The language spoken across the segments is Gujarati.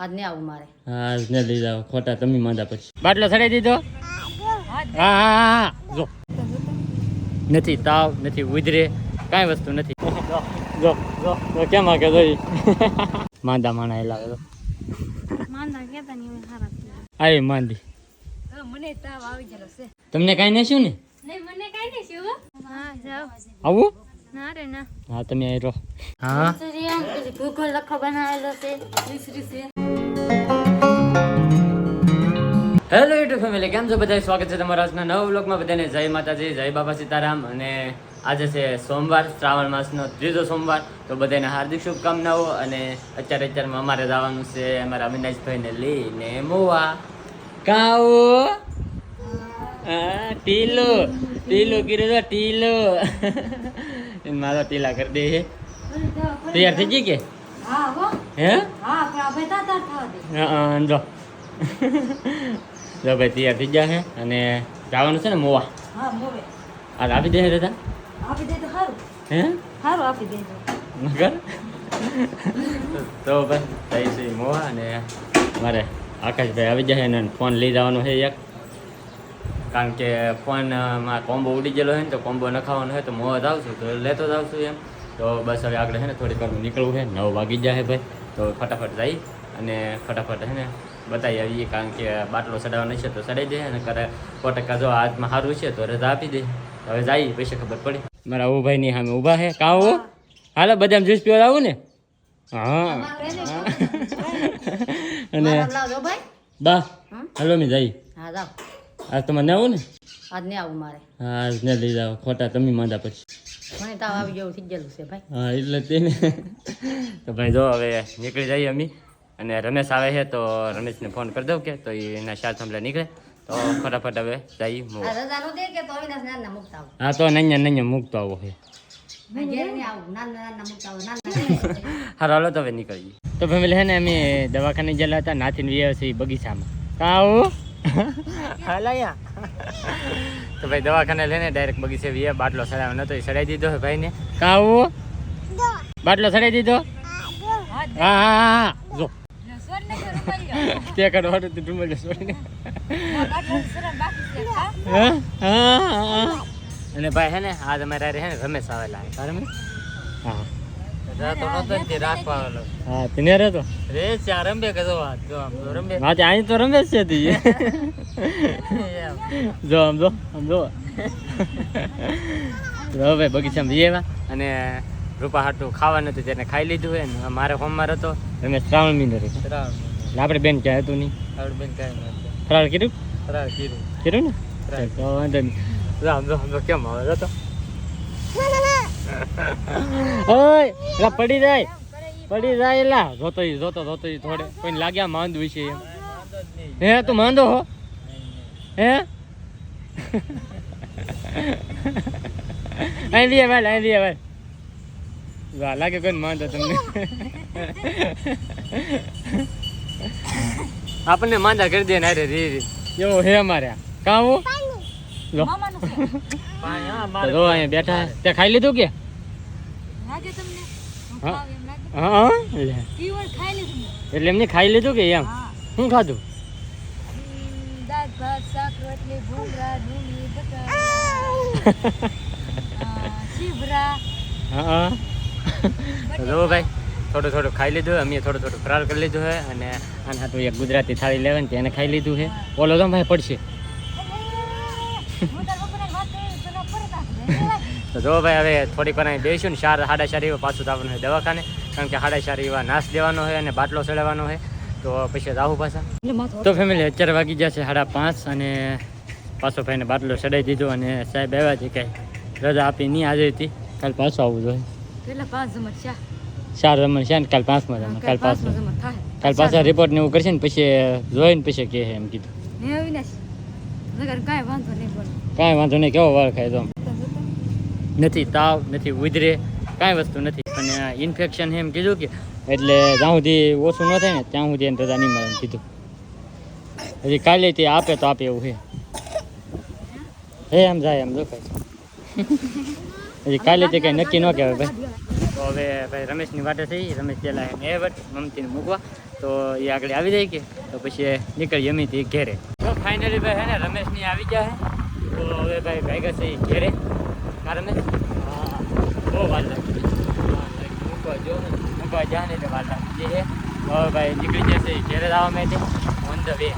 આજ ને આવું મારે. હા ને લઈ જાવ ખોટા તમે માંદા પછી. બાટલો ચડાઈ દીધો? હા હા હા જો. નથી તાવ નથી ઉધરે. કાંઈ વસ્તુ નથી. જો જો કેમ આગે જોઈ માંદા માણા એ લાગે તો માંદા કેતા નહીં હારા આવી માંદી. મને તાવ આવી ગયેલો છે. તમને કાંઈ નહીં શું ને? નહીં મને કઈ હા આવું? ના રે ના. હા તમે અહીં રહો. હા ભૂગોળ લખો બનાવેલો છે. હેલો યુટ્યુબ ફેમિલી કેમ છો? બધા સ્વાગત છે તમારા આજના નવા વ્લોગમાં. બધાને જય માતાજી જય બાબા સીતારામ. અને આજે છે સોમવાર શ્રાવણ માસનો ત્રીજો સોમવાર. તો બધાને હાર્દિક શુભકામનાઓ. અને અત્યારે અત્યારમાં અમારે જવાનું છે અમારા અવિનાશભાઈને લઈને મોવા. કાઓ? ટીલો. ટીલો કીધું તો ટીલો. મારો ટીલા કરી દે. તૈયાર થઈ ગઈ કે? હે હા જો. જો ભાઈ તૈયાર થઈ ગયા છે અને જવાનું છે ને મોવા? હા મોવે. આ આપી દે દાદા? આપી દે તો સારું હે? સારું આપી દે મગર તો બસ જઈશું મોવા અને મારે આકાશભાઈ આવી જાય ને ફોન લઈ જવાનો છે એક. કારણ કે ફોનમાં કોમ્બો ઉડી ગયેલો હોય ને તો કોમ્બો નખાવાનો હોય તો મોવા જાઉં છું તો લેતો જાઉં છું એમ. તો બસ હવે આગળ છે ને થોડીક વારમાં નીકળવું છે નવ વાગી જાય ભાઈ. તો ફટાફટ જઈ અને ફટાફટ હે ને બતાવી આવીએ કારણ કે બાટલો ચડાવવાનો છે તો ચડાવી દે અને કરે સો ટકા જો હાથમાં સારું છે તો રજા આપી દે. હવે જઈએ પૈસા ખબર પડે. મારા ઓ ભાઈની સામે ઊભા હે. કાં આવો? હાલો બધા જ્યુસ પીવા આવું ને? હા. અને બા હાલો મેં જઈ આજ તમારે ને આવું ને? આજ ને આવું મારે. હા આજ ને લઈ જાઓ. ખોટા તમે માંદા પછી. મને તાવ આવી જેવું થઈ ગયેલું છે ભાઈ. હા એટલે તેને તો ભાઈ જો હવે નીકળી જઈએ અમે. અને રમેશ આવે છે તો રમેશને ફોન કરી દઉં કે તો એના સાથ થાંભલા નીકળે. તો ફટાફટ હવે જઈ હા. તો મૂકતો આવો? છે. નહીં નાના મૂકતા આવું નાના હારો હાલો તો હવે નીકળીએ. તો ફેમિલી છે ને અમે દવાખાને ગયેલા હતા નાથીને વ્યાવ છે બગીચામાં. કાવું આવું. તો ભાઈ દવાખાને લઈને ડાયરેક્ટ બગીચે વિયા બાટલો ચડાવ્યો નતો એ સડાઈ દીધો ભાઈને. કાવું બાટલો સડાઈ દીધો? હા હા હા. જો તે કાઢો હાટો તું ડુમર છોડીને. હા? હા? હા અને ભાઈ હે ને આ અમારે રહે ને રમેશ આવેલા હે. રમેશ હા હા તેને રે તો રે ચાર રંબે કે જો આ જો આમ જો રંબે. હા તે અહીં તો રમેશ છે તી. જો આમ જો આમ જો. તો હવે બગીચામાં અને રૂપા હાટું ખાવાનું હતું તેને ખાઈ લીધું હોય ને. મારે હોમવાર હતો. રમેશ શ્રાવણ મહિનો એટલે આપણે બેન ક્યાં હતું નહીં? આપણે બેન કાંઈ નથી ફરાળ કીધું ફરાળ કીધું કીધું ને? ફરાળ. તો વાંધો નહીં. આમ જો કેમ આવે તો? ઓય એલા પડી જાય. પડી જાય એલા જોતો જોતો જોતો થોડે. કોઈ લાગ્યા માંદ વિશે હે તું માંદો હો? હે? અહીં લઈએ ભાઈ અહીં લઈએ ભાઈ. લાગે કોઈ માંદો તમને. આપણને માંદા કરી દે ને અરે રી રી. એવો હે અમારે. આ. કાં લો. તો અહીંયા બેઠા તે ખાઈ લીધું કે? હા. ખાવ એમ લાગે. હા હા લે. પીવર ખાઈ લીધું એટલે એમને ખાઈ લીધું કે એમ? શું ખાધું? હા ભાઈ થોડું થોડું ખાઈ લીધું અમે થોડું થોડું ફરાર કરી લીધું છે અને આના હાથું એક ગુજરાતી થાળી લેવાની તેને ખાઈ લીધું છે. ઓલો તો ભાઈ, પડશે? તો જો ભાઈ, હવે થોડીક વાર બેસીશું ને ચાર સાડા ચાર એવા પાછું જવાનું હોય દવાખાને, કારણ કે સાડા ચાર એવા નાશ દેવાનો હોય અને બાટલો ચડાવવાનો હોય. તો પછી જાવું પાછા. તો ફેમિલી અત્યારે વાગી ગયા છે સાડા પાંચ અને પાછો ભાઈને બાટલો ચડાવી દીધો અને સાહેબ આવ્યા છે કાંઈ રજા આપી નહીં આજે હતી. કાલે પાછો આવવું જોઈએ. ચાર રમણ છે ને કાલ પાંચમાં રમણ કાલ પાંચ પાછું. જમત થાય. કાલ પાછા રિપોર્ટ ને એવું કરશે ને પછી જોઈને પછી કહે એમ કીધું. કાંઈ વાંધો નહીં કાંઈ વાંધો નહીં કેવો વાળ ખાય તો? નથી તાવ નથી ઉધરે કાંઈ વસ્તુ નથી. અને ઇન્ફેક્શન એમ કીધું કે એટલે જ્યાં સુધી ઓછું ન થાય ને ત્યાં સુધી એને રજા નહીં મળે એમ કીધું. હજી કાલે તે આપે તો આપે એવું છે. હે એમ જાય એમ જો કાંઈ હજી કાલે તે કંઈ નક્કી ન કહેવાય ભાઈ. તો હવે ભાઈ રમેશની વાટે થઈ રમેશ પેલા એ વટ મમતીને મૂકવા. તો એ આગળ આવી જાય કે? તો પછી નીકળી અમીથી ઘેરે. તો ફાઇનલી ભાઈ હે ને રમેશની આવી જાય તો હવે ભાઈ ભાગ્યા છે ઈ ઘેરે. કા રમેશ? હા, બહુ વાર લાગી. મૂકવા જો ને. મૂકવા જા ને એટલે વાર લાગી છે હવે ભાઈ નીકળી જશે ઈ ઘેરે જવા માટે. ઓન ધ વે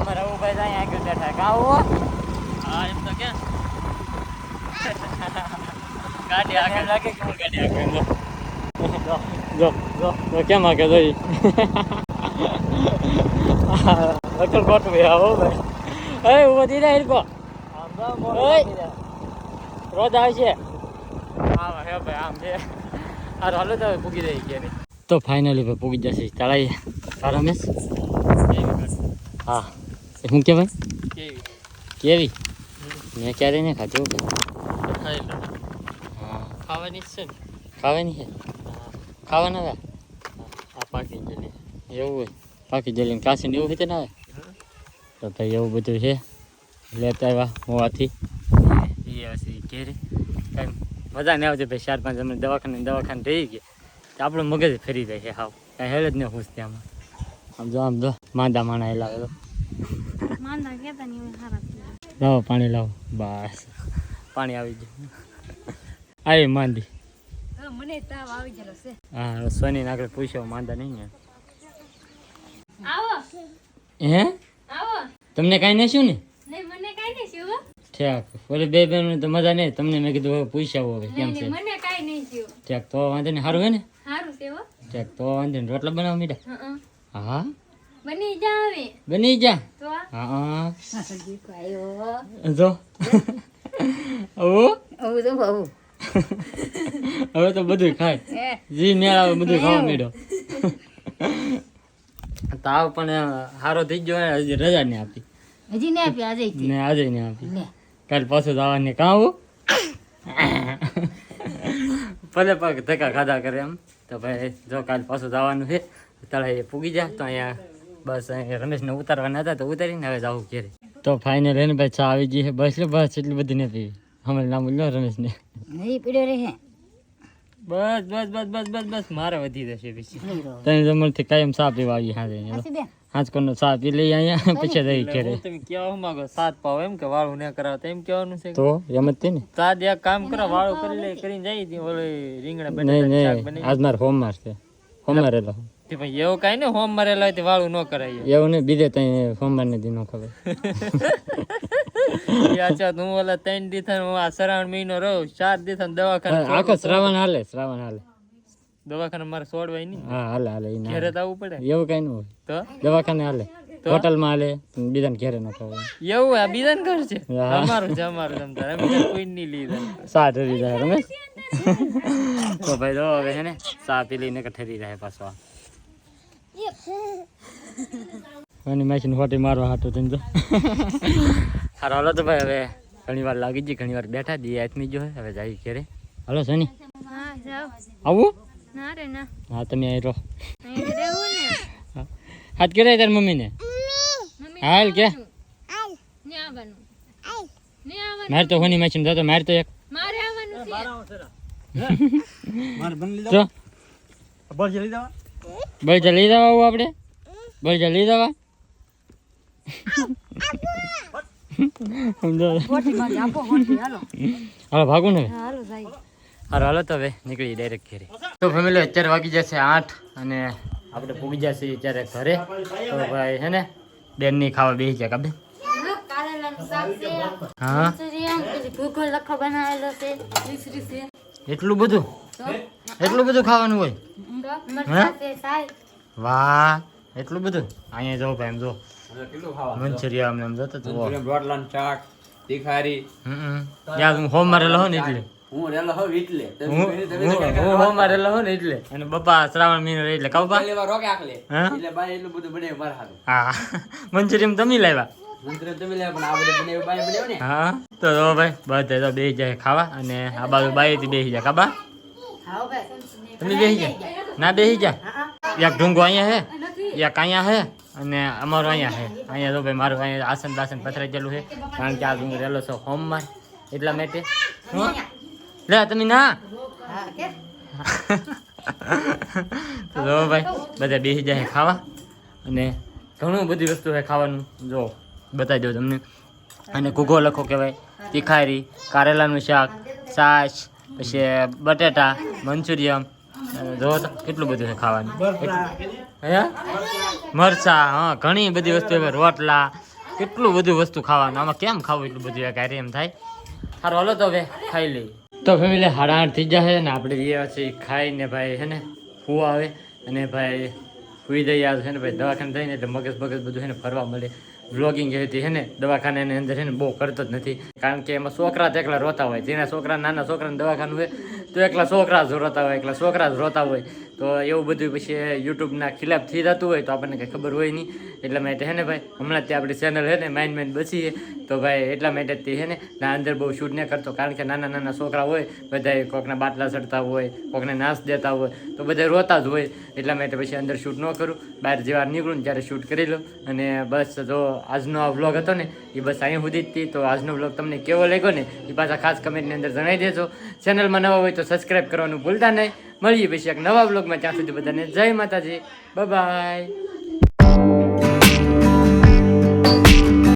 અમારા ભાઈ ત્યાં આગળ બેઠા. કા આવો હા એમ તો ક્યાં ગાડી આગળ લાગે કે ગાડી આગળ જો જો જો કેમ આગળ જોઈ અકલ કોટ મે આવો ભાઈ. એ ઊભો દી રહી કો ઓય રોજ આવશે. હા હે ભાઈ આમ છે. આ હાલો તો પૂગી રહી કે તો ફાઇનલી ભાઈ પૂગી જશે. તળાઈ હા રમેશ? હા. શું કહેવાય? કેવી? કેવી? મેં ક્યારે ને ખાધું ખાવાની છે ને? ખાવાની છે? ખાવાના હતા? આ પાકી જલી એવું હોય? પાકી જલીને કાશીને એવું રીતે ના આવે તો ભાઈ એવું બધું છે. લેતા આવ્યા હોવાથી. એ હશે ઘેરે કાંઈ મજા નહીં આવતી ભાઈ ચાર પાંચ અમે દવાખાને દવાખાને રહી ગયા. તો આપણું મગજ ફરી જાય છે હાવ. કાંઈ હેલ જ નહીં ખુશ આમાં. આમ જો આમ જો માંદા માણા નહીં લાવો પાણી લાવો. બસ. પાણી આવી ગયું. આવી માંદી મને તાવ આવી ગયેલો છે. હા સોની આગળ પૂછ્યો માંદા નહીં ને. આવો. હે? આવો. તમને કાંઈ ને? નહીં મને કાઈ નહીં શું ઠેક ઓલી બે બેન તો મજા નહીં તમને મેં કીધું હવે પૂછ્યા હવે કેમ છે. મને કાઈ નહીં થયું. ઠેક તો વાંધો નહીં સારું હે ને? સારું છે હો. ઠેક તો વાંધો નહીં રોટલા બનાવવા મીડા હા બની જાવે બની જા. તો હા જો. ઓ બહુ હવે તો બધું ખાય. જી મેળ આવે બધું ખાવા માંડ્યો તાવ પણ સારો થઈ ગયો હજી રજા નહીં આપી. હજી ને આપી આજે ને આજે નહીં આપી. કાલ પાછું જવાની કાં આવું? ભલે પગ ધક્કા ખાધા કરે એમ. તો ભાઈ જો કાલ પાછું જવાનું છે. તળાએ પૂગી જાય તો અહીંયા બસ અહીંયા રમેશને ઉતારવાના હતા તો ઉતારીને હવે જવું ઘેરે. તો ફાઇનલ એને ભાઈ ચા આવી ગઈ છે. બસ બસ એટલી બધી નહીં પીવી હમણાં નામ લો રમેશને નહીં પીડ્યો રહે. બસ બસ બસ બસ બસ બસ મારે વધી જશે પછી. નહીં રહો. તને જમણથી કાયમ ચા પીવા આવી હા હસી બેન. હાંચકોનો ચા પી લઈ અહીંયા પછી જઈ ઘેરે. તમે કેવા માંગો સાત પાવ એમ કે વાળું ન કરાવતા એમ કહેવાનું છે તો એમ જ તે ને? સાત એક કામ કરો વાળું કરી લે કરીને જઈ ઓલી રીંગણા નહીં શાક નહીં બની આજ મારે હોમવાર છે. હોમવાર ભાઈ એવું કાંઈ ને હોમ મરેલા હોય વાળું ન કરાય એવું. ને બીજે ત્યાં સોમવાર ને દી નો ખબર. અચ્છા ઓલા ત્રણ દિવસ હું આ શ્રાવણ મહિનો રહું ચાર દિવસ દવાખાને આખો શ્રાવણ હાલે શ્રાવણ હાલે. દવાખાને મારે છોડવાય નહીં. હા હાલે હાલે ઘેરે. આવવું પડે. એવું કઈ ન હોય. તો? દવાખાને હાલે. હોટલમાં હાલે બીજાને ઘેરે ન ખબર એવું આ બીજાને ઘર છે. અમારું છે અમારું જમતા અમે તો કોઈ નહીં લીધા સા ઠરી જાય રમેશ? તો ભાઈ જો હવે છે ને સા પી લઈને ઠરી જાય પાછો અને મેચીને હોટી મારવા હાટું થઈને જો. હારો હાલો તો ભાઈ હવે ઘણી વાર લાગી જઈ ઘણી વાર બેઠા દી આથમી જો હવે જાય ઘેરે. હાલો સની આવું? ના રે ના. હા તમે અહીં રહો. અહીં રહેવું ને. હાથ કરે તાર મમ્મીને? મમ્મી હાલ કે. મારે તો હોની મેચીને જતો મારે તો એક. મારે આવવાનું છે. મારે બળજા લઈ જવા આવું આપણે બળજા જલી જવા આવું આપણે? ભાઈ આપો ગોઠી હાલો, ભાગું ને હાલો હાલો તો હવે નીકળી ડાયરેક્ટ ઘરે. તો ફેમિલી અત્યારે વાગી જશે આઠ અને આપણે પૂગી જશે અત્યારે ઘરે. તો ભાઈ હે ને, બેનની ખાવા બેસી જાય કાબે એટલું બધું? એટલું બધું ખાવાનું હોય? વાહ એટલું બધું? અહીંયા જો ભાઈ એમ જો. મંચુરિયન અમને એમ જોતો તો રોટલાનું શાક તીખારી. યાર હું હોમ મારેલો હો ને એટલે. હું રેલો હોઉં એટલે હું કહી તમે હું- હું હોમ મારેલો હો ને એટલે. અને બપા શ્રાવણ મહિનો એટલે કાઉ બા રોકે આખલે. હા? એટલે બાય એટલું બધું બનાવ્યું મારા હારું. હા. મંચુરિયન તમે લાવ્યા? મંત્ર તમે લે પણ આ બધું બનાવ્યું બાય બનાવ્યું ને? હા. તો જો ભાઈ બધે તો બેસી જાય ખાવા. અને આ બાજુ બાઈથી બેસી જાય કાબા તમે બેસી જાય ના બેસી જા. એક ઢુંગો અહીંયા હે? એક અહીંયા હે? અને અમારું અહીંયા હે. અહીંયા તો ભાઈ મારું અહીંયા આસન બાસન પથરાઈ ગયેલું છે કારણ કે આ ઢુંગો રહેલો છો હોમમાં એટલા માટે. લે તમે ના. હા તો જો ભાઈ બધા બેસી જાય ખાવા. અને ઘણું બધી વસ્તુ છે ખાવાનું. જો બતાવી દઉં તમને. અને ઘૂઘો લખો કહેવાય. તિખારી કારેલાનું શાક છાશ પછી બટેટા મંચુરિયમ જો તો કેટલું બધું છે ખાવાનું. હે? મરચા હા ઘણી બધી વસ્તુ હવે રોટલા કેટલું બધું વસ્તુ ખાવાનું. આમાં કેમ ખાવું એટલું બધું એક એમ થાય? સારું હાલો તો હવે ખાઈ લઈ તો ફેમિલી સાડા આઠ થઈ જશે ને આપણે જે છે ખાઈને ભાઈ છે ને ફૂ આવે. અને ભાઈ સુઈ જઈએ આવે છે ને ભાઈ દવાખાને થઈને એટલે મગજ મગજ બધું છે ને ફરવા મળે. બ્લોગિંગ જે હતી દવાખાને ને? દવાખાનાની અંદર છે બહુ કરતો જ નથી. કારણ કે એમાં છોકરા એકલા રોતા હોય. જેના છોકરા, નાના છોકરાને દવાખાનું હોય, તો એકલા છોકરા જ રોતા હોય, એકલા છોકરા જ રોતા હોય. તો એવું બધું પછી યુટ્યુબના ખિલાફ થઈ જતું હોય, તો આપણને કંઈ ખબર હોય નહીં. એટલા માટે, હે ને ભાઈ, હમણાં જ આપણી ચેનલ હે ને માઇન માઇન બચી તો ભાઈ, એટલા માટે તે, હે ને, ના અંદર બહુ શૂટ ન કરતો. કારણ કે નાના નાના છોકરા હોય, બધા કોકના બાટલા ચડતા હોય, કોકને નાશ દેતા હોય, તો બધા રોતા જ હોય. એટલા માટે પછી અંદર શૂટ ન કરું. બહાર જેવા નીકળું ને ત્યારે શૂટ કરી લો અને બસ જો આજનો આ વ્લોગ હતો ને, એ બસ અહીં સુધી જ તો આજનો વ્લોગ તમને કેવો લાગ્યો ને, એ પાછા ખાસ કમેન્ટની અંદર જણાવી દેજો. ચેનલમાં નવા હોય તો સબસ્ક્રાઈબ કરવાનું ભૂલતા નહીં. મળીએ પછી એક નવા વ્લોગમાં ત્યાં સુધી બધાને જય માતાજી. બાય